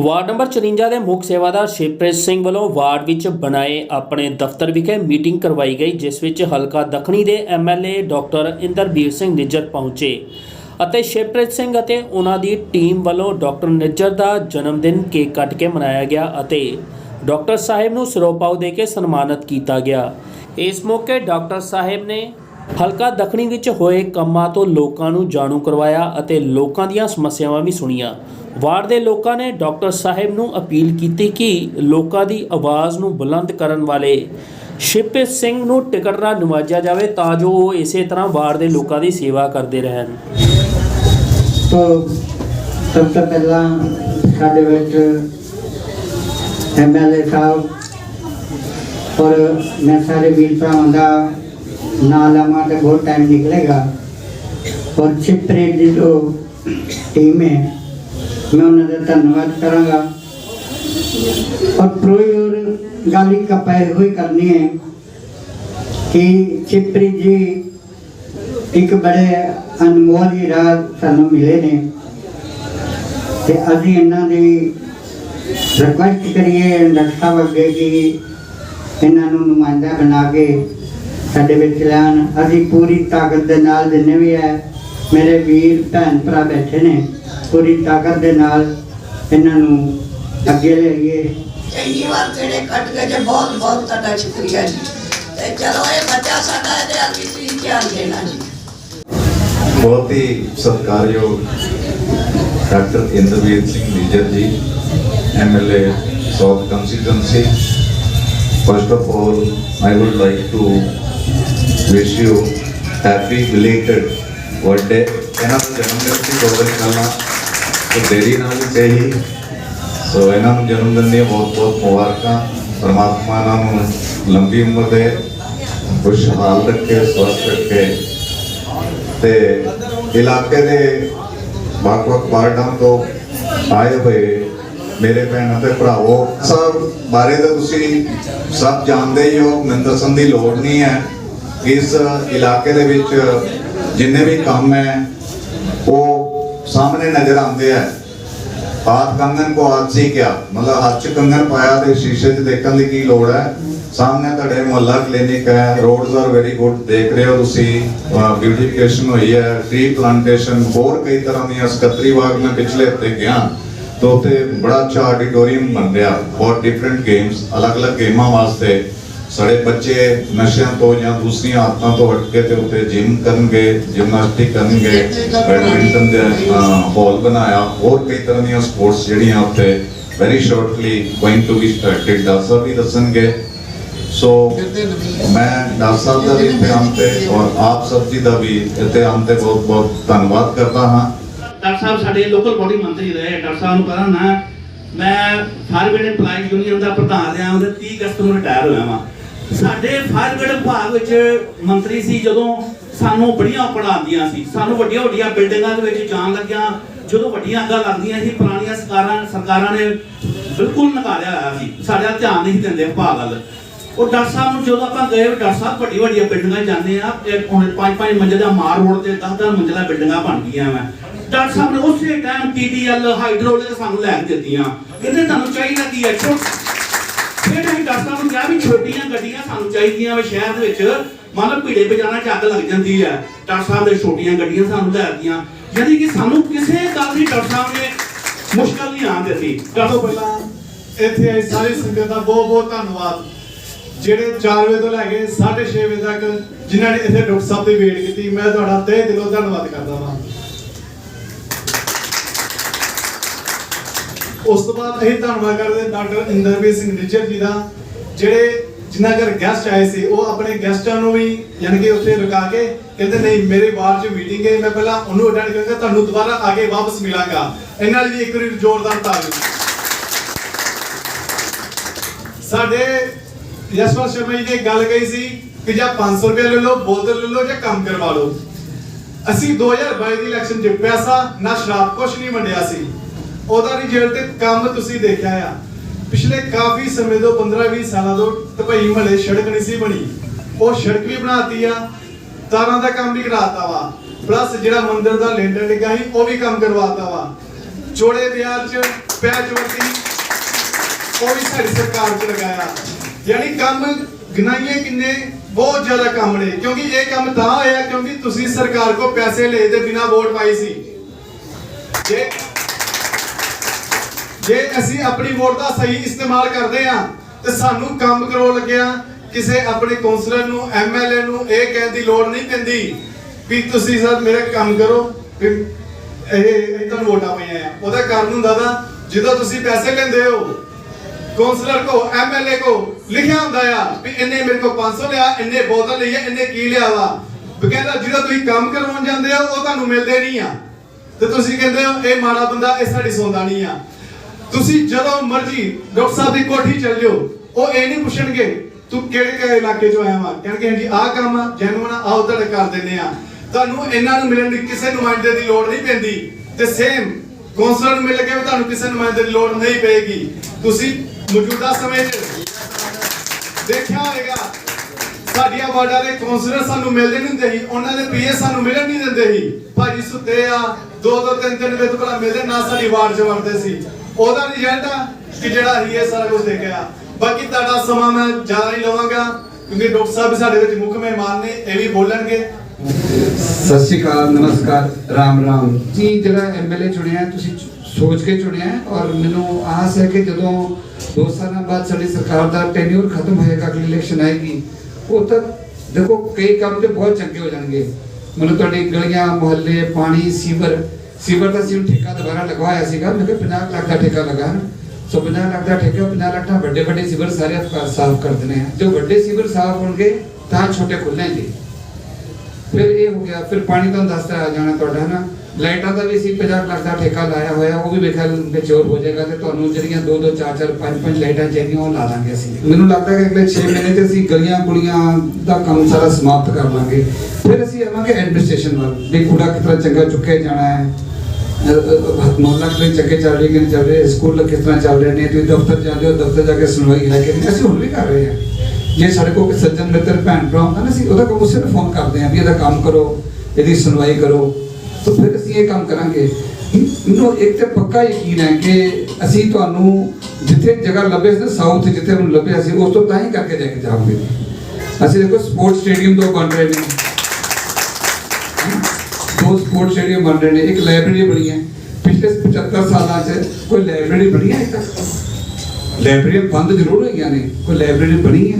Ward number 54 ਦੇ ਮੁੱਖ ਸੇਵਾਦਾਰ ਸ਼ਿਵਪ੍ਰੀਤ ਸਿੰਘ ਵੱਲੋਂ ਵਾਰਡ ਵਿੱਚ ਬਣਾਏ ਆਪਣੇ ਦਫ਼ਤਰ ਵਿਖੇ ਮੀਟਿੰਗ ਕਰਵਾਈ ਗਈ, ਜਿਸ ਵਿੱਚ ਹਲਕਾ ਦੱਖਣੀ ਦੇ ਐਮਐਲਏ ਡਾਕਟਰ ਇੰਦਰਬੀਰ ਸਿੰਘ ਨਿੱਜਰ ਪਹੁੰਚੇ ਅਤੇ ਸ਼ਿਵਪ੍ਰੀਤ ਸਿੰਘ ਅਤੇ ਉਹਨਾਂ ਦੀ ਟੀਮ ਵੱਲੋਂ ਡਾਕਟਰ ਨਿੱਜਰ ਦਾ ਜਨਮ ਦਿਨ ਕੇਕ ਕੱਟ ਕੇ ਮਨਾਇਆ ਗਿਆ ਅਤੇ ਡਾਕਟਰ ਸਾਹਿਬ ਨੂੰ ਸਿਰੋਪਾਓ ਦੇ ਕੇ ਸਨਮਾਨਿਤ ਕੀਤਾ ਗਿਆ। ਇਸ ਮੌਕੇ ਡਾਕਟਰ ਸਾਹਿਬ ਨੇ ਹਲਕਾ ਦੱਖਣੀ ਵਿੱਚ ਹੋਏ ਕੰਮਾਂ ਤੋਂ ਲੋਕਾਂ ਨੂੰ ਜਾਣੂ ਕਰਵਾਇਆ ਅਤੇ ਲੋਕਾਂ ਦੀਆਂ ਸਮੱਸਿਆਵਾਂ ਵੀ ਸੁਣੀਆਂ। ਵਾਰਡ ਦੇ ਲੋਕਾਂ ਨੇ ਡਾਕਟਰ ਸਾਹਿਬ ਨੂੰ ਅਪੀਲ ਕੀਤੀ ਕਿ ਲੋਕਾਂ ਦੀ ਆਵਾਜ਼ ਨੂੰ ਬੁਲੰਦ ਕਰਨ ਵਾਲੇ ਸ਼ਿਵਪ੍ਰੀਤ ਸਿੰਘ ਨੂੰ ਟਿਕਟ ਨਾਲ ਨਿਵਾਜਿਆ ਜਾਵੇ ਤਾਂ ਜੋ ਉਹ ਇਸੇ ਤਰ੍ਹਾਂ ਵਾਰਡ ਦੇ ਲੋਕਾਂ ਦੀ ਸੇਵਾ ਕਰਦੇ ਰਹਿਣ। तो ਸਭ ਤੋਂ ਪਹਿਲਾਂ ਸਾਡੇ ਵਿੱਚ ਐਮਐਲਏ ਸਾਹਿਬ ਔਰ ਮੈਂ ਸਾਰੇ ਵੀਰ ਭਰਾਵਾਂ ਦਾ ਨਾਂ ਲਵਾਂ ਤੇ ਬਹੁਤ ਟਾਈਮ ਨਿਕਲੇਗਾ ਔਰ ਛਿਪਰੇ ਦੀ ਜੋ ਟੀਮ ਹੈ ਮੈਂ ਉਹਨਾਂ ਦਾ ਧੰਨਵਾਦ ਕਰਾਂਗਾ ਔਰ ਪ੍ਰੋਈ ਔਰ ਗਾਲੀ ਕਪਾਈ ਹੋਈ ਕਰਨੀ ਹੈ ਕਿ ਛਿਪਰੀ ਜੀ ਇੱਕ ਬੜੇ ਅਨਮੋਲ ਸਾਨੂੰ ਮਿਲੇ ਨੇ ਤੇ ਅਸੀਂ ਇਹਨਾਂ ਦੀ ਰਿਕੁਐਸਟ ਕਰੀਏ ਡਾਕਟਰ ਸਾਹਿਬ ਅੱਗੇ ਕਿ ਇਹਨਾਂ ਨੂੰ ਨੁਮਾਇੰਦਾ ਬਣਾ ਕੇ ਸਾਡੇ ਵਿੱਚ ਲੈਣ ਅਸੀਂ ਪੂਰੀ ਤਾਕਤ ਦੇ ਨਾਲ ਜਿੰਨੇ ਵੀ ਹੈ ਮੇਰੇ ਵੀਰ ਭੈਣ ਭਰਾ ਬੈਠੇ ਨੇ ਪੂਰੀ ਤਾਕਤ ਦੇ ਨਾਲ ਇਹਨਾਂ ਨੂੰ ਅੱਗੇ ਲਿਆਈਏ ਇੰਨੀ ਵਾਰ ਕਿਹੜੇ ਕੱਟ ਗਏ ਜੇ ਬਹੁਤ ਬਹੁਤ ਤੁਹਾਡਾ ਸ਼ੁਕਰੀਆ ਜੀ। ਤੇ ਚਲੋ ਇਹ ਬੱਚਾ ਸਾਡਾ ਇਹਦੇ ਵੱਲ ਵੀ ਤੁਸੀਂ ਧਿਆਨ ਦੇਣਾ ਜੀ। ਬਹੁਤ ਹੀ ਸਤਿਕਾਰਯੋਗ doctor Inderbir Singh Nijjar ji MLA south constituency first of all I would like to wish you happy belated birthday ਇਹਨਾਂ ਨੂੰ ਜਨਮ ਦਿਨ ਸੀ ਦੋ ਦਿਨ ਦੇਰੀ ਨਾਲ ਹੀ ਸਹੀ ਸੋ ਇਹਨਾਂ ਨੂੰ ਜਨਮ ਦਿਨ ਦੀਆਂ ਬਹੁਤ ਬਹੁਤ ਮੁਬਾਰਕਾਂ ਪਰਮਾਤਮਾ ਇਹਨਾਂ ਨੂੰ ਲੰਬੀ ਉਮਰ ਦੇ ਖੁਸ਼ਹਾਲ ਰੱਖੇ ਸਵਸਥ ਰੱਖੇ ਤੇ ਇਲਾਕੇ ਦੇ ਵੱਖ-ਵੱਖ ਵਾਰਡਾਂ ਤੋਂ ਆਏ ਹੋਏ ਮੇਰੇ ਭੈਣਾਂ ਤੇ ਭਰਾਵੋ ਸਭ ਬਾਰੇ ਤਾਂ ਤੁਸੀਂ ਸਭ ਜਾਣਦੇ ਹੀ ਹੋ ਮੈਨੂੰ ਦੱਸਣ ਦੀ ਲੋੜ ਨਹੀਂ ਹੈ ਇਸ ਇਲਾਕੇ ਦੇ ਵਿੱਚ ਜਿੰਨੇ ਵੀ ਕੰਮ ਹੈ, ਉਹ ਸਾਹਮਣੇ ਨਜ਼ਰ ਆਉਂਦੇ ਆ। ਹਾਥ ਕੰਗਨ ਕੋ ਹਾਥ ਸੀ ਕਿਆ? ਮਤਲਬ ਹੱਥ ਚ ਕੰਗਨ ਪਾਇਆ ਤੇ ਸ਼ੀਸ਼ੇ 'ਚ ਦੇਖਣ ਦੀ ਕੀ ਲੋੜ ਹੈ? ਸਾਹਮਣੇ ਤੁਹਾਡੇ ਮੁਹੱਲਾ ਕਲੀਨਿਕ ਹੈ ਰੋਡਸ ਆਰ ਵੈਰੀ ਗੁੱਡ ਦੇਖ ਰਹੇ ਹੋ ਤੁਸੀਂ ਬਿਊਟੀਫਿਕੇਸ਼ਨ ਹੋਈ ਹੈ ਟ੍ਰੀ ਪਲਾਂਟੇਸ਼ਨ ਹੋਰ ਕਈ ਤਰ੍ਹਾਂ ਦੀਆਂ ਸਕੱਤਰੀ ਬਾਗ ਮੈਂ ਪਿਛਲੇ ਹਫ਼ਤੇ ਗਿਆ। ਤਾਂ ਉੱਥੇ ਬੜਾ ਅੱਛਾ ਆਡੀਟੋਰੀਅਮ ਬਣ ਰਿਹਾ ਫॉर ਡਿਫਰੈਂਟ ਗੇਮਸ ਅਲੱਗ-ਅਲੱਗ ਗੇਮਾਂ ਵਾਸਤੇ। ਸਾਡੇ ਬੱਚੇ ਨਸ਼ਿਆਂ ਤੋਂ ਜਾਂ ਦੂਸਰੀਆਂ ਆਦਤਾਂ ਤੋਂ ਹਟ ਕੇ ਤੇ ਉੱਥੇ ਜਿਮ ਕਰਨਗੇ ਜਿਮਨਾਸਟਿਕ ਕਰਨਗੇ ਬੈਡਮਿੰਟਨ ਦੇ ਹਾਲ ਬਣਾਇਆ। ਹੋਰ ਕਈ ਤਰ੍ਹਾਂ ਦੀਆਂ ਸਪੋਰਟਸ ਜਿਹੜੀਆਂ ਉੱਥੇ very shortly going to be started ਦੱਸਾ ਵੀ ਦੱਸਣਗੇ। ਸੋ ਮੈਂ ਡਾਕਟਰ ਦਾ ਵੀ ਇੱਥੇ ਤੇ ਔਰ ਆਪ ਸਭ ਜੀ ਦਾ ਵੀ ਇੱਥੇ ਤੇ ਬਹੁਤ ਬਹੁਤ ਧੰਨਵਾਦ ਕਰਦਾ ਹਾਂ। ਡਾਕਟਰ ਸਾਹਿਬ, ਸਾਡੇ ਲੋਕਲ ਬੋਡੀ ਮੰਤਰੀ ਰਹੇ ਡਾਕਟਰ ਸਾਹਿਬ ਨੂੰ ਪਤਾ ਨਾ, ਮੈਂ ਫਾਇਰਬ੍ਰਿਗੇਡ EMPLOYEES ਯੂਨੀਅਨ ਦਾ ਪ੍ਰਧਾਨ ਰਿਹਾ, ਉਹਦੇ 30 ਅਗਸਤ ਨੂੰ ਰਿਟਾਇਰ ਹੋਇਆ ਵਾਂ। ਸਾਡੇ ਫਾਇਰਬ੍ਰਿਗੇਡ ਵਿਭਾਗ ਵਿੱਚ ਮੰਤਰੀ ਸੀ, ਜਦੋਂ ਸਾਨੂੰ ਬੜੀਆਂ ਔਕੜਾਂ ਸੀ। ਸਾਨੂੰ ਵੱਡੀਆਂ ਵੱਡੀਆਂ ਬਿਲਡਿੰਗਾਂ ਦੇ ਵਿੱਚ ਜਾਣ ਲੱਗਿਆ, ਜਦੋਂ ਵੱਡੀਆਂ ਅੱਗਾਂ ਲੱਗਦੀਆਂ ਸੀ, ਪੁਰਾਣੀਆਂ ਸਰਕਾਰਾਂ ਸਰਕਾਰਾਂ ਨੇ ਬਿਲਕੁਲ ਨਕਾਰਿਆ ਹੋਇਆ ਸੀ। ਸਾਡੇ ਧਿਆਨ ਨਹੀਂ ਦਿੰਦੇ ਵਿਭਾਗ ਵੱਲ। ਉਹ ਡਾਕਟਰ ਸਾਹਿਬ ਨੂੰ ਜਦੋਂ ਆਪਾਂ ਗਏ ਡਾਕਟਰ ਸਾਹਿਬ ਵੱਡੀ ਵੱਡੀਆਂ ਬਿਲਡਿੰਗਾਂ ਜਾਂਦੇ ਆ, ਇਹ ਹੁਣ ਪੰਜ ਪੰਜ ਮੰਜ਼ਿਲ ਦਾ ਮਾਰ ਰੋਡ ਤੇ 10 10 ਮੰਜ਼ਿਲਾਂ ਬਿਲਡਿੰਗਾਂ ਬਣ ਗਈਆਂ ਵਾ। ਡਾਕਟਰ ਸਾਹਿਬ ਨੇ ਉਸੇ ਟਾਈਮ ਟੀਡੀਐਲ ਹਾਈਡਰੋਲਿਕ ਸਾਨੂੰ ਲੈ ਕੇ ਦਿੱਤੀਆਂ। ਕਹਿੰਦੇ ਤੁਹਾਨੂੰ ਚਾਹੀਦਾ ਕੀ ਹੈ? ਫਿਰ ਅਸੀਂ ਡਾਕਟਰ ਨੂੰ ਕਿਹਾ ਵੀ ਛੋਟੀਆਂ ਗੱਡੀਆਂ ਸਾਨੂੰ ਚਾਹੀਦੀਆਂ ਵੇ ਸ਼ਹਿਰ ਦੇ ਵਿੱਚ। ਮੰਨ ਭੀੜੇ ਪਜਾਣਾ ਚ ਲੱਗ ਜਾਂਦੀ ਹੈ। ਡਾਕਟਰ ਸਾਹਿਬ ਦੇ ਛੋਟੀਆਂ ਗੱਡੀਆਂ ਸਾਨੂੰ ਲੈ ਦਿੱਤੀਆਂ। ਯਾਨੀ ਕਿ ਸਾਨੂੰ ਕਿਸੇ ਗੱਲ ਦੀ ਡਾਕਟਰ ਸਾਹਿਬ ਨੇ ਮੁਸ਼ਕਲ ਨਹੀਂ ਆਉਣ ਦਿੱਤੀ। ਤੋਂ ਪਹਿਲਾਂ ਇੱਥੇ ਆਈ ਸਾਰੀ ਸੰਗਤ ਦਾ ਬਹੁਤ ਬਹੁਤ ਧੰਨਵਾਦ। ਜਿਹੜੇ 4 ਵਜੇ ਤੋਂ ਲੈ ਕੇ 6:30 ਵਜੇ ਤੱਕ ਜਿਨ੍ਹਾਂ ਨੇ ਇੱਥੇ ਡਾਕਟਰ ਸਾਹਿਬ ਦੀ ਵੇਟ ਕੀਤੀ, ਮੈਂ ਤੁਹਾਡਾ ਤਹਿ ਦਿਲੋਂ ਧੰਨਵਾਦ ਕਰਦਾ ਹਾਂ ਉਸ ਤੋਂ ਬਾਅਦ ਅਸੀਂ ਧੰਨਵਾਦ ਕਰਦੇ ਡਾਕਟਰ ਇੰਦਰਵੀਰ ਸਿੰਘ ਨਿੱਜਰ ਜੀ ਦਾ, ਜਿਹੜੇ ਜਿਨ੍ਹਾਂ ਘਰ ਗੈਸਟ ਆਏ ਸੀ, ਉਹ ਆਪਣੇ ਗੈਸਟਾਂ ਨੂੰ ਵੀ ਯਾਨੀ ਕਿ ਉੱਥੇ ਰੁਕਾ ਕੇ ਕਹਿੰਦੇ, ਨਹੀਂ, ਮੇਰੇ ਬਾਹਰ 'ਚ ਮੀਟਿੰਗ ਹੈ, ਮੈਂ ਪਹਿਲਾਂ ਉਹਨੂੰ ਅਟੈਂਡ ਕਰਾਂਗਾ, ਤੁਹਾਨੂੰ ਦੁਬਾਰਾ ਆ ਕੇ ਵਾਪਸ ਮਿਲਾਂਗਾ। ਇਹਨਾਂ ਲਈ ਇੱਕ ਵਾਰੀ ਜ਼ੋਰਦਾਰ ਤਾੜੀ ਸਾਡੇ ਯਸ਼ਵੰਤ ਸ਼ਰਮਾ ਜੀ ਨੇ ਗੱਲ ਕਹੀ ਸੀ ਕਿ ਜਾਂ 500 ਰੁਪਏ ਲੈ ਲਓ, ਬੋਤਲ ਲੈ ਲਓ ਜਾਂ ਕੰਮ ਕਰਵਾ ਲਓ। ਅਸੀਂ 2022 ਦੀ ਇਲੈਕਸ਼ਨ 'ਚ ਪੈਸਾ ਨਾ ਸ਼ਰਾਬ ਕੁਛ ਨਹੀਂ ਵੰਡਿਆ ਸੀ। ਉਹਦਾ ਰਿਜ਼ਲਟ ਕੰਮ ਤੁਸੀਂ ਦੇਖਿਆ ਆ। ਪਿਛਲੇ ਕਾਫੀ ਸਮੇਂ ਤੋਂ 15-20 ਸਾਲਾਂ ਤੋਂ ਤਪਈ ਮਹਲੇ ਸੜਕ ਨਹੀਂ ਸੀ ਬਣੀ। ਉਹ ਸੜਕ ਵੀ ਬਣਾਤੀ ਆ, ਤਾਰਾਂ ਦਾ ਕੰਮ ਵੀ ਕਰਾਤਾ ਵਾ। ਪਲੱਸ ਜਿਹੜਾ ਮੰਦਿਰ ਦਾ ਲੈਂਟਰ ਲੱਗਾ ਸੀ, ਉਹ ਵੀ ਕੰਮ ਕਰਵਾਤਾ ਵਾ। ਚੋੜੇ ਬਿਆਰ 'ਚ ਪੈਚ ਵਰਤੀ, ਉਹ ਵੀ ਸਾਡੀ ਸਰਕਾਰ ਚ ਲਗਾਇਆ। ਯਾਨੀ ਕੰਮ ਗਿਣਾਈਏ ਕਿੰਨੇ, ਬਹੁਤ ਜ਼ਿਆਦਾ ਕੰਮ ਨੇ। ਕਿਉਂਕਿ ਇਹ ਕੰਮ ਤਾਂ ਹੋਇਆ ਕਿਉਂਕਿ ਤੁਸੀਂ ਸਰਕਾਰ ਕੋ ਪੈਸੇ ਲਏ ਦੇ ਬਿਨਾ ਵੋਟ ਪਾਈ ਸੀ। ਜੇ ਜੇ ਅਸੀਂ ਆਪਣੀ ਵੋਟ ਦਾ ਸਹੀ ਇਸਤੇਮਾਲ ਕਰਦੇ ਆ ਤੇ ਸਾਨੂੰ ਕੰਮ ਕਰਾਉਣ ਲੱਗਿਆ ਕਿਸੇ ਆਪਣੇ ਕੌਂਸਲਰ ਨੂੰ ਐਮਐਲਏ ਨੂੰ ਇਹ ਕਹਿਣ ਦੀ ਲੋੜ ਨਹੀਂ ਪੈਂਦੀ ਵੀ ਤੁਸੀਂ ਸਰ ਮੇਰੇ ਕੰਮ ਕਰੋ, ਵੀ ਇਹ ਇਹ ਤੁਹਾਨੂੰ ਵੋਟਾਂ ਪਈਆਂ ਆ। ਉਹਦਾ ਕਾਰਨ ਹੁੰਦਾ ਦਾ ਜਦੋਂ ਤੁਸੀਂ ਪੈਸੇ ਲੈਂਦੇ ਹੋ, ਕੌਂਸਲਰ ਕੋ ਐਮਐਲਏ ਕੋ, ਲਿਖਿਆ ਹੁੰਦਾ ਆ ਵੀ ਇਹਨੇ ਮੇਰੇ ਕੋ 500 ਲਿਆ ਇਹਨੇ ਬੋਤਲ ਲਈ ਆ ਇਹਨੇ ਕੀ ਲਿਆ ਵਾ। ਕਹਿੰਦਾ ਜਦੋਂ ਤੁਸੀਂ ਕੰਮ ਕਰਵਾਉਣ ਜਾਂਦੇ ਹੋ, ਉਹ ਤੁਹਾਨੂੰ ਮਿਲਦੇ ਨਹੀਂ ਆ। ਤੇ ਤੁਸੀਂ ਕਹਿੰਦੇ ਹੋ, ਇਹ ਮਾੜਾ ਬੰਦਾ, ਇਹ ਸਾਡੀ ਸੁਣਦਾ ਨਹੀਂ ਆ। ਤੁਸੀਂ ਜਦੋਂ ਮਰਜ਼ੀ ਡਾਕਟਰ ਸਾਹਿਬ ਦੀ ਕੋਠੀ ਚੱਲ ਜਾਓ, ਉਹ ਇਹ ਨਹੀਂ ਪੁੱਛਣਗੇ, ਤੂੰ ਕਿਹੜੇ ਕਿਹੜੇ ਇਲਾਕੇ ਚੋਂ ਆਇਆ ਵਾ? ਕਹਿਣਗੇ, ਹਾਂਜੀ, ਆਹ ਕੰਮ ਆ ਜੈਨੂਨ ਆ, ਆਓ ਤੁਹਾਡੇ ਕਰ ਦਿੰਦੇ ਆ। ਤੁਹਾਨੂੰ ਇਹਨਾਂ ਨੂੰ ਮਿਲਣ ਦੀ ਕਿਸੇ ਨੁਮਾਇੰਦੇ ਦੀ ਲੋੜ ਨਹੀਂ ਪੈਂਦੀ। ਤੇ ਸੇਮ ਕੌਂਸਲਰ ਨੂੰ ਮਿਲ ਕੇ ਵੀ ਤੁਹਾਨੂੰ ਕਿਸੇ ਨੁਮਾਇੰਦੇ ਦੀ ਲੋੜ ਨਹੀਂ ਪਏਗੀ। ਤੁਸੀਂ ਮੌਜੂਦਾ ਸਮੇਂ 'ਚ ਦੇਖਿਆ ਹੋਵੇਗਾ, ਸਾਡੀਆਂ ਵਾਰਡਾਂ ਦੇ ਕੌਂਸਲਰ ਸਾਨੂੰ ਮਿਲਦੇ ਨਹੀਂ ਹੁੰਦੇ ਸੀ, ਉਹਨਾਂ ਦੇ ਪੀਏ ਸਾਨੂੰ ਮਿਲਣ ਨਹੀਂ ਦਿੰਦੇ ਸੀ। ਭਾਜੀ ਸੁੱਤੇ ਆ ਦੋ ਦੋ ਤਿੰਨ ਤਿੰਨ ਵਜੇ ਤੋਂ ਮਿਲਦੇ ਨਾ ਵਾਰਡ 'ਚ ਵੜਦੇ ਸੀ। ਉਹਦਾ ਰਿਜ਼ਲਟ ਆ ਕਿ ਜਿਹੜਾ ਹੀ ਇਹ ਸਾਰਾ ਕੁਝ ਦੇਖਿਆ। ਬਾਕੀ ਤੁਹਾਡਾ ਸਮਾਂ ਮੈਂ ਜ਼ਿਆਦਾ ਨਹੀਂ ਲਵਾਂਗਾ, ਕਿਉਂਕਿ ਡਾਕਟਰ ਸਾਹਿਬ ਸਾਡੇ ਵਿੱਚ ਮੁੱਖ ਮਹਿਮਾਨ ਨੇ, ਇਹ ਵੀ ਬੋਲਣਗੇ। ਸਤਿ ਸ਼੍ਰੀ ਅਕਾਲ, ਨਮਸਕਾਰ, ਰਾਮ ਰਾਮ। ਜੀ, ਜਿਹੜਾ ਐਮਐਲਏ ਚੁਣਿਆ, ਤੁਸੀਂ ਸੋਚ ਕੇ ਚੁਣਿਆ ਔਰ ਮੈਨੂੰ ਆਸ ਹੈ ਕਿ ਜਦੋਂ 2 ਸਾਲਾਂ ਬਾਅਦ ਸਾਡੀ ਸਰਕਾਰ ਦਾ ਟੈਨਿਊਰ ਖਤਮ ਹੋਏਗਾ, ਅਗਲੀ ਇਲੈਕਸ਼ਨ ਆਏਗੀ, ਉਹ ਤੱਕ ਦੇਖੋ, ਕਈ ਕੰਮ ਤੇ ਬਹੁਤ ਚੰਗੇ ਹੋ ਜਾਣਗੇ। ਮਤਲਬ ਤੁਹਾਡੀ ਗਲੀਆਂ, ਮੁਹੱਲੇ, ਪਾਣੀ, ਸੀਵਰ ਸੀਵਰ ਦਾ ਸੀ ਠੇਕਾ ਦੁਬਾਰਾ ਲਗਵਾਇਆ ਸੀਗਾ ਮੈਂ ਕਿਹਾ 50 ਲੱਖ ਦਾ ਠੇਕਾ ਲਗਾ। ਨਾ ਸੋ 50 ਲੱਖ ਦਾ ਠੇਕਾ 50 ਲੱਖ ਦਾ ਵੱਡੇ ਵੱਡੇ ਸੀਵਰ ਸਾਰੇ ਅਫਕਾਰ ਸਾਫ਼ ਕਰ ਦੇਣੇ ਆ। ਜੋ ਵੱਡੇ ਸੀਵਰ ਸਾਫ਼ ਹੋਣਗੇ, ਤਾਂ ਛੋਟੇ ਖੁੱਲਣਗੇ ਫਿਰ ਇਹ ਹੋ ਗਿਆ, ਫਿਰ ਪਾਣੀ ਤੁਹਾਨੂੰ ਦੱਸਦਾ ਆ ਜਾਣਾ ਤੁਹਾਡਾ, ਹਨਾ? ਲਾਈਟਾਂ ਦਾ ਵੀ ਸੀ 50 ਲੱਖ ਦਾ ਠੇਕਾ ਲਾਇਆ ਹੋਇਆ, ਉਹ ਵੀ ਵੇਖਿਆ ਮੈਚੁਰ ਹੋ ਜਾਏਗਾ ਤੇ ਤੁਹਾਨੂੰ ਜਿਹੜੀਆਂ 2 2 4 4 5 5 ਲਾਈਟਾਂ ਚਾਹੀਦੀਆਂ, ਉਹ ਲਾ ਦਾਂਗੇ ਅਸੀਂ। ਮੈਨੂੰ ਲੱਗਦਾ ਕਿ ਅਗਲੇ 6 ਮਹੀਨੇ ਤੇ ਅਸੀਂ ਗਲੀਆਂ ਗੁਲੀਆਂ ਦਾ ਕੰਮ ਸਾਰਾ ਸਮਾਪਤ ਕਰ ਲਾਂਗੇ। ਫਿਰ ਅਸੀਂ ਆਵਾਂਗੇ ਐਡਮਿਨਿਸਟ੍ਰੇਸ਼ਨ ਵੱਲ। ਵੀ ਕੂੜਾ ਕਿਸ ਤਰ੍ਹਾਂ ਚੰਗਾ ਚੁੱਕਿਆ ਜਾਣਾ ਹੈ। ਮੋਹੱਲਾ ਕਿਵੇਂ ਚੰਗੇ ਚੱਲ ਰਹੀ ਕਿ ਨਹੀਂ ਚੱਲ ਰਹੇ ਸਕੂਲ ਕਿਸ ਤਰ੍ਹਾਂ ਚੱਲ ਰਹੇ ਨੇ, ਤੁਸੀਂ ਦਫ਼ਤਰ ਜਾਂਦੇ ਹੋ, ਦਫ਼ਤਰ ਜਾ ਕੇ ਸੁਣਵਾਈ ਹੈ ਕਿ ਅਸੀਂ ਹੁਣ ਵੀ ਕਰ ਰਹੇ ਹਾਂ। ਜੇ ਸਾਡੇ ਕੋਲ ਸੱਜਣ ਮਿੱਤਰ ਭੈਣ ਭਰਾ ਹੁੰਦਾ ਨਾ, ਅਸੀਂ ਉਹਦਾ ਕੋਲ ਉਸੇ ਨੂੰ ਫੋਨ ਕਰਦੇ ਹਾਂ ਵੀ ਇਹਦਾ ਕੰਮ ਕਰੋ, ਇਹਦੀ ਸੁਣਵਾਈ ਕਰੋ। ਤਾਂ ਫਿਰ ਅਸੀਂ ਇਹ ਕੰਮ ਕਰਾਂਗੇ। ਮੈਨੂੰ ਇੱਕ ਤੇ ਪੱਕਾ ਯਕੀਨ ਹੈ ਕਿ ਅਸੀਂ ਤੁਹਾਨੂੰ ਜਿੱਥੇ ਜਗ੍ਹਾ ਲੱਭੇ ਸੀ ਸਾਊਥ ਜਿੱਥੇ ਮੈਨੂੰ ਲੱਭਿਆ ਸੀ, ਉਸ ਤੋਂ ਤਾਂ ਹੀ ਕਰਕੇ ਲੈ ਕੇ ਜਾਵਾਂਗੇ। ਅਸੀਂ ਦੇਖੋ ਸਪੋਰਟ ਸਟੇਡੀਅਮ ਤੋਂ ਬਣ ਰਹੇ ਨੇ। ਦੋ ਸਪੋਰਟ ਸਟੇਡੀਅਮ ਬਣ ਰਹੇ ਨੇ, ਇੱਕ ਲਾਇਬ੍ਰੇਰੀ ਬਣੀ ਹੈ। ਪਿਛਲੇ 75 ਸਾਲਾਂ 'ਚ ਕੋਈ ਲਾਇਬ੍ਰੇਰੀ ਬਣੀ ਹੈ ਇੱਕ ਤੱਕ ਲਾਇਬ੍ਰੇਰੀ ਬੰਦ ਜ਼ਰੂਰ ਹੋਈਆਂ ਨੇ, ਕੋਈ ਲਾਇਬ੍ਰੇਰੀ ਬਣੀ ਹੈ?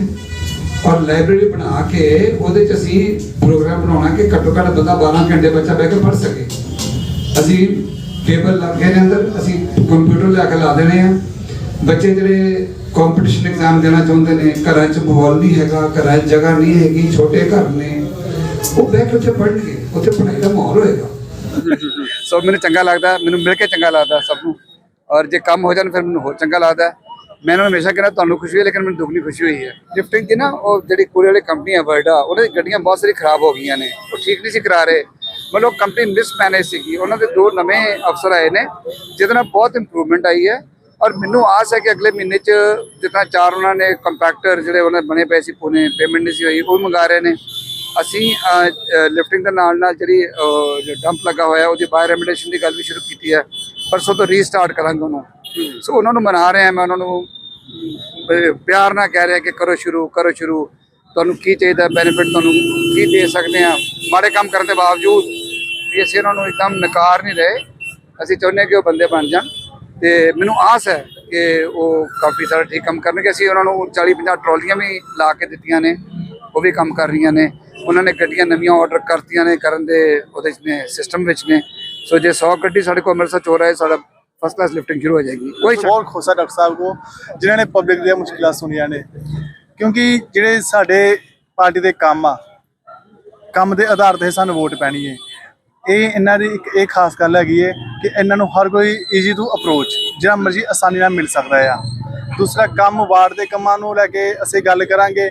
ਔਰ ਲਾਇਬ੍ਰੇਰੀ ਬਣਾ ਕੇ ਉਹਦੇ 'ਚ ਅਸੀਂ ਪ੍ਰੋਗਰਾਮ ਬਣਾਉਣਾ ਕਿ ਘੱਟੋ ਘੱਟ ਬੰਦਾ 12 ਘੰਟੇ ਬੱਚਾ ਬਹਿ ਕੇ ਪੜ੍ਹ ਸਕੇ। ਅਸੀਂ ਟੇਬਲ ਲੱਗੇ ਨੇ ਅੰਦਰ, ਅਸੀਂ ਕੰਪਿਊਟਰ ਲਿਆ ਕੇ ਲਾ ਦੇਣੇ ਆ। ਬੱਚੇ ਜਿਹੜੇ ਕੰਪੀਟੀਸ਼ਨ ਐਗਜ਼ਾਮ ਦੇਣਾ ਚਾਹੁੰਦੇ ਨੇ, ਘਰਾਂ 'ਚ ਮਾਹੌਲ ਨਹੀਂ ਹੈਗਾ, ਘਰਾਂ 'ਚ ਜਗ੍ਹਾ ਨਹੀਂ ਹੈਗੀ, ਛੋਟੇ ਘਰ ਨੇ, ਉਹ ਬਹਿ ਕੇ ਉੱਥੇ ਪੜ੍ਹਨਗੇ, ਉੱਥੇ ਪੜ੍ਹਾਈ ਦਾ ਮਾਹੌਲ ਹੋਏਗਾ। ਸੋ ਮੈਨੂੰ ਚੰਗਾ ਲੱਗਦਾ, ਮੈਨੂੰ ਮਿਲ ਕੇ ਚੰਗਾ ਲੱਗਦਾ ਸਭ ਨੂੰ। ਔਰ ਜੇ ਕੰਮ ਹੋ ਜਾਣ, ਫਿਰ ਮੈਨੂੰ ਹੋਰ ਚੰਗਾ ਲੱਗਦਾ। ਮੈਂ ਇਹਨਾਂ ਨੂੰ ਹਮੇਸ਼ਾ ਕਹਿੰਦਾ ਤੁਹਾਨੂੰ ਖੁਸ਼ੀ ਹੋਈ ਲੇਕਿਨ ਮੈਨੂੰ ਦੁੱਗਣੀ ਖੁਸ਼ੀ ਹੋਈ ਹੈ। ਲਿਫਟਿੰਗ ਦੀ ਨਾ ਉਹ ਜਿਹੜੀ ਕੂੜੇ ਵਾਲੀ ਕੰਪਨੀ ਹੈ ਵਰਡਾ ਉਹਨਾਂ ਦੀ ਗੱਡੀਆਂ ਬਹੁਤ ਸਾਰੀ ਖਰਾਬ ਹੋ ਗਈਆਂ ਨੇ। ਉਹ ਠੀਕ ਨਹੀਂ ਸੀ ਕਰਾ ਰਹੇ। ਮਤਲਬ ਕੰਪਨੀ ਮਿਸਮੈਨੇਜ ਸੀਗੀ। ਉਹਨਾਂ ਦੇ ਦੋ ਨਵੇਂ ਅਫਸਰ ਆਏ ਨੇ ਜਿਹਦੇ ਨਾਲ ਬਹੁਤ ਇੰਪਰੂਵਮੈਂਟ ਆਈ ਹੈ। ਔਰ ਮੈਨੂੰ ਆਸ ਹੈ ਕਿ ਅਗਲੇ ਮਹੀਨੇ 'ਚ ਜਿੱਦਾਂ ਚਾਰ ਉਹਨਾਂ ਨੇ ਕੰਪੈਕਟਰ ਜਿਹੜੇ ਉਹਨਾਂ ਬਣੇ ਪਏ ਸੀ ਪੁਨੇ ਪੇਮੈਂਟ ਨਹੀਂ ਸੀ ਹੋਈ ਉਹ ਮੰਗਾ ਰਹੇ ਨੇ। ਅਸੀਂ ਲਿਫਟਿੰਗ ਦੇ ਨਾਲ ਨਾਲ ਜਿਹੜੀ ਡੰਪ ਲੱਗਾ ਹੋਇਆ ਉਹਦੀ ਬਾਇਓ ਰੈਮੀਡੇਸ਼ਨ ਦੀ ਗੱਲ ਵੀ ਸ਼ੁਰੂ ਕੀਤੀ ਹੈ। ਪਰਸੋਂ ਤੋਂ ਰੀਸਟਾਰਟ ਕਰਾਂਗੇ ਉਹਨੂੰ। ਸੋ ਉਹਨਾਂ ਨੂੰ ਮਨਾ ਰਹੇ ਹਾਂ ਮੈਂ ਉਹਨਾਂ ਨੂੰ ਪਿਆਰ ਨਾਲ ਕਹਿ ਰਿਹਾ ਕਿ ਕਰੋ ਸ਼ੁਰੂ ਕਰੋ ਸ਼ੁਰੂ। ਤੁਹਾਨੂੰ ਕੀ ਚਾਹੀਦਾ ਬੈਨੀਫਿਟ ਤੁਹਾਨੂੰ ਕੀ ਦੇ ਸਕਦੇ ਆ ਮਾੜੇ ਕੰਮ ਕਰਨ ਦੇ ਬਾਵਜੂਦ ਵੀ ਅਸੀਂ ਉਹਨਾਂ ਨੂੰ ਇੱਕਦਮ ਨਕਾਰ ਨਹੀਂ ਰਹੇ। ਅਸੀਂ ਚਾਹੁੰਦੇ ਹਾਂ ਕਿ ਉਹ ਬੰਦੇ ਬਣ ਜਾਣ। ਤੇ ਮੈਨੂੰ ਆਸ ਹੈ ਕਿ ਉਹ ਕਾਫੀ ਸਾਰਾ ਠੀਕ ਕੰਮ ਕਰਨਗੇ। ਅਸੀਂ ਉਹਨਾਂ ਨੂੰ 40 50 ਟਰਾਲੀਆਂ ਵੀ ਲਾ ਕੇ ਦਿੱਤੀਆਂ ਨੇ। ਉਹ ਵੀ ਕੰਮ ਕਰ ਰਹੀਆਂ ਨੇ। ਉਹਨਾਂ ਨੇ ਗੱਡੀਆਂ ਨਵੀਆਂ ਆਰਡਰ ਕਰਤੀਆਂ ਨੇ ਕਰਨ ਦੇ ਉਹਦੇ 'ਚ ਨੇ ਸਿਸਟਮ ਵਿੱਚ ਨੇ। ਸੋ ਜੇ 100 ਗੱਡੀ ਸਾਡੇ ਕੋਲ ਅੰਮ੍ਰਿਤਸਰ ਚੋਰ ਹੈ ਸਾਡਾ ਫਸਟ ਕਲਾਸ ਲਿਫਟਿੰਗ ਸ਼ੁਰੂ ਹੋ ਜਾਏਗੀ। ਕੋਈ ਸ਼ੱਕ ਬਹੁਤ ਖੁਸ਼ ਡਾਕਟਰ ਸਾਹਿਬ ਕੋ ਜਿਨ੍ਹਾਂ ਨੇ ਪਬਲਿਕ ਦੀਆਂ ਮੁਸ਼ਕਿਲਾਂ ਸੁਣੀਆਂ ਨੇ। ਕਿਉਂਕਿ ਜਿਹੜੇ ਸਾਡੇ ਪਾਰਟੀ ਦੇ ਕੰਮ ਆ ਕੰਮ ਦੇ ਆਧਾਰ ਤੇ ਸਾਨੂੰ ਵੋਟ ਪੈਣੀ ਹੈ ਇਹ ਇਹਨਾਂ ਦੀ ਇੱਕ ਇਹ ਖਾਸ ਗੱਲ ਹੈਗੀ ਹੈ ਕਿ ਇਹਨਾਂ ਨੂੰ ਹਰ ਕੋਈ ਈਜ਼ੀ ਟੂ ਅਪਰੋਚ ਜਿਹੜਾ ਮਰਜ਼ੀ ਆਸਾਨੀ ਨਾਲ ਮਿਲ ਸਕਦਾ ਆ। ਦੂਸਰਾ ਕੰਮ ਵਾਰਡ ਦੇ ਕੰਮਾਂ ਨੂੰ ਲੈ ਕੇ ਅਸੀਂ ਗੱਲ ਕਰਾਂਗੇ।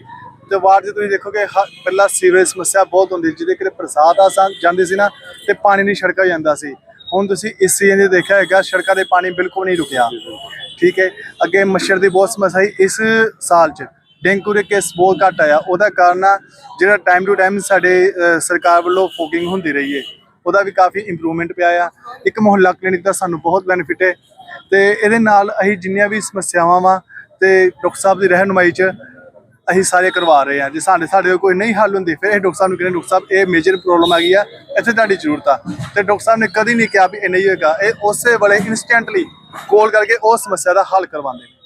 ਤੇ ਵਾਰਡ 'ਚ ਤੁਸੀਂ ਦੇਖੋਗੇ ਹ- ਪਹਿਲਾਂ ਸੀਵਰੇਜ ਸਮੱਸਿਆ ਬਹੁਤ ਹੁੰਦੀ ਜਿਹਦੇ ਕਿ ਬਰਸਾਤ ਆ ਸਾ- ਜਾਂਦੀ ਸੀ ਨਾ ਤੇ ਪਾਣੀ ਨਹੀਂ ਸੜਕਾਂ ਜਾਂਦਾ ਸੀ। ਹੁਣ ਤੁਸੀਂ ਇਸ ਸੀਜ਼ਨ 'ਚ ਦੇਖਿਆ ਹੋਏਗਾ ਸੜਕਾਂ ਦੇ ਪਾਣੀ ਬਿਲਕੁਲ ਨਹੀਂ ਰੁਕਿਆ। ਠੀਕ ਹੈ ਅੱਗੇ ਮੱਛਰ ਦੀ ਬਹੁਤ ਸਮੱਸਿਆ ਸੀ ਇਸ ਸਾਲ 'ਚ। ਡੇਂਗੂ ਦੇ ਕੇਸ ਬਹੁਤ ਘੱਟ ਆਇਆ। ਉਹਦਾ ਕਾਰਨ ਜਿਹੜਾ ਟਾਈਮ ਟੂ ਟਾਈਮ ਸਾਡੇ ਸਰਕਾਰ ਵੱਲੋਂ ਫੋਕਿੰਗ ਹੁੰਦੀ ਰਹੀ ਹੈ ਉਹਦਾ ਵੀ ਕਾਫੀ ਇੰਪਰੂਵਮੈਂਟ ਪਿਆ ਆ। ਇੱਕ ਮੁਹੱਲਾ ਕਲੀਨਿਕ ਦਾ ਸਾਨੂੰ ਬਹੁਤ ਬੈਨੀਫਿਟ ਹੈ ਤੇ ਇਹਦੇ ਨਾਲ ਅਸੀਂ ਜਿੰਨੀਆਂ ਵੀ ਸਮੱਸਿਆਵਾਂ ਵਾ ਤੇ ਡਾਕਟਰ ਸਾਹਿਬ ਦੀ ਰਹਿਨੁਮਾਈ 'ਚ ਅਸੀਂ ਸਾਰੇ ਕਰਵਾ ਰਹੇ ਹਾਂ। ਜੇ ਸਾਡੇ ਸਾਡੇ ਕੋਲ ਕੋਈ ਨਹੀਂ ਹੱਲ ਹੁੰਦੀ, ਫਿਰ ਇਹ ਡਾਕਟਰ ਸਾਹਿਬ ਨੂੰ ਕਹਿੰਦੇ ਡਾਕਟਰ ਸਾਹਿਬ, ਇਹ ਮੇਜਰ ਪ੍ਰੋਬਲਮ ਆ ਗਈ ਆ, ਇੱਥੇ ਤੁਹਾਡੀ ਜ਼ਰੂਰਤ ਆ। ਤੇ ਡਾਕਟਰ ਸਾਹਿਬ ਨੇ ਕਦੀ ਨਹੀਂ ਕਿਹਾ ਵੀ ਇਹ ਨਹੀਂ ਹੋਏਗਾ। ਇਹ ਉਸੇ ਵੇਲੇ ਇਨਸਟੈਂਟਲੀ ਕੋਲ ਕਰਕੇ ਉਹ ਸਮੱਸਿਆ ਦਾ ਹੱਲ ਕਰਵਾਉਂਦੇ ਨੇ।